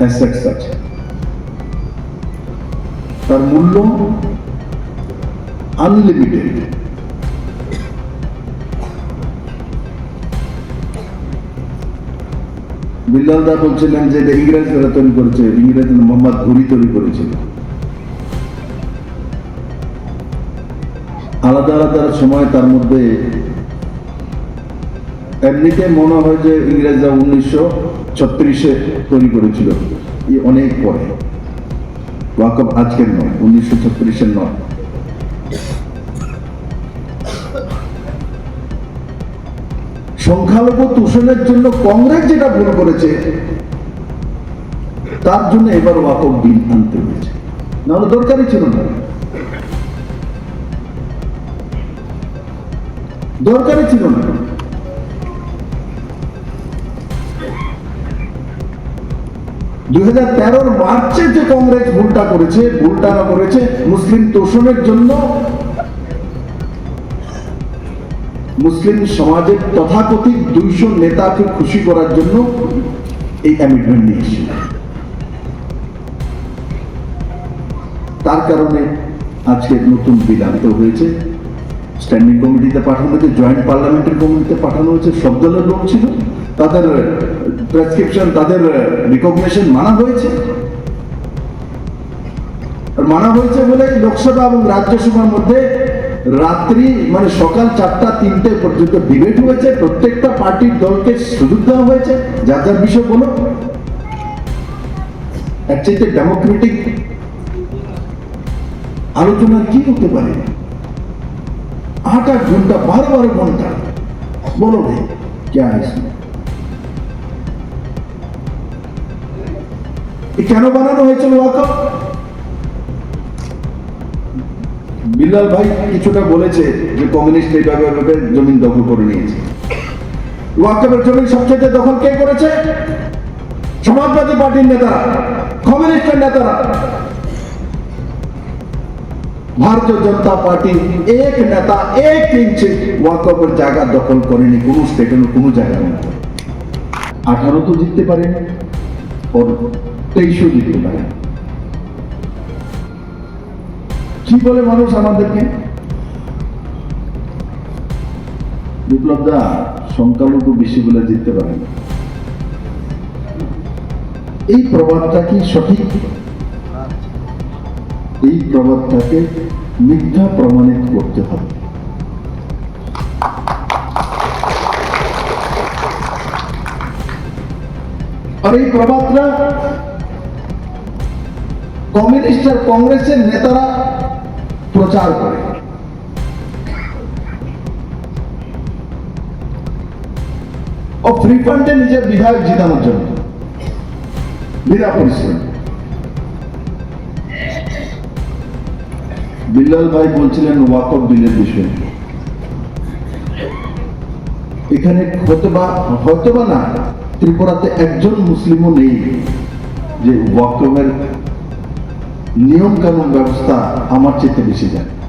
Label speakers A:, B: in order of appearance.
A: Assets আছে তার মূল্য আনলিমিটেড বিল্লালদা বলছিলেন যে এটা ইংরেজরা তৈরি করেছে, ইংরেজ মোহাম্মদ ঘুরি তৈরি করেছিল আলাদা আলাদা সময় তার মধ্যে এমনিতে মনে হয় যে ইংরেজরা উনিশশো ছত্রিশে তৈরি করেছিল। অনেক পরে। ওয়াকফ আজকের নয়, উনিশশো ছত্রিশের নয়। সংখ্যালঘু তুষণের জন্য কংগ্রেস যেটা ভুল করেছে, তার জন্য এবার ওয়াকফ বিল আনতে হয়েছে। নাহলে দরকারই ছিল না। দরকারই ছিল না। দুই মার্চে যে কংগ্রেস ভুলটা করেছে ভুলটা করেছে মুসলিম তোষণের জন্য। মুসলিম সমাজের তথাকথিত দুইশো নেতাকে খুশি করার জন্য এই তার কারণে আজকে নতুন বিল হয়েছে। স্ট্যান্ডিং কমিটিতে পাঠানো হয়েছে জয়েন্ট পার্লামেন্টারি কমিটিতে পাঠানো হয়েছে, সব দলের লোক ছিল। তাদের প্রেসক্রিপশন তাদের রিকগনিশন মানা হয়েছে? মানা হয়েছে বলে লোকসভা এবং রাজ্যসভার মধ্যে রাত্রি মানে সকাল চারটা, তিনটে পর্যন্ত ডিবেট হয়েছে। প্রত্যেকটা পার্টির দলকে সুযোগ দেওয়া হয়েছে। যার যার বিষয় বলো। এর ডেমোক্রেটিক আলোচনা কি হতে পারে? আট আট ঘণ্টা, বারো বারো ঘণ্টা। বলো রে, কে কেন বানানো হয়েছিল ওয়াকফ বিল্লাল ভাই কিছুটা বলেছে যে কমিউনিস্ট এইভাবে এভাবে জমিন দখল করে নিয়েছে। ওয়াকফের জমিন সবচেয়ে দখল কে করেছে? সমাজবাদী পার্টির নেতারা কমিউনিস্টের নেতারা। ভারতীয় জনতা পার্টি এক নেতা এক ইঞ্চি ওয়াকফের জায়গা দখল করেনি কোনো স্টেটের কোনো জায়গায়। না আঠারো তো জিততে পারেনি। তেইশও জিততে পারে। কি বলে মানুষ আমাদেরকে? বিপ্লব দা সংখ্যালঘু বেশি বলে জিততে পারে না। এই প্রবাদটা কি সঠিক? এই প্রবাদটাকে মিথ্যা প্রমাণিত করতে হবে। আর এই প্রবাদটা কমিউনিস্ট আর কংগ্রেসের নেতারা প্রচার করে। ও ফ্রি ফান্ডে নিজের বিধায়ক জিতানোর জন্য। বিনা পরিশ্রম। বিল্লাল ভাই বলছিলেন, ওয়াকফ বিলের বিষয়ে। এখানে হয়তোবা হয়তোবা না, ত্রিপুরাতে একজন মুসলিমও নেই যে ওয়াকফের নিয়ম কানুন ব্যবস্থা আমার চেয়ে বেশি জানে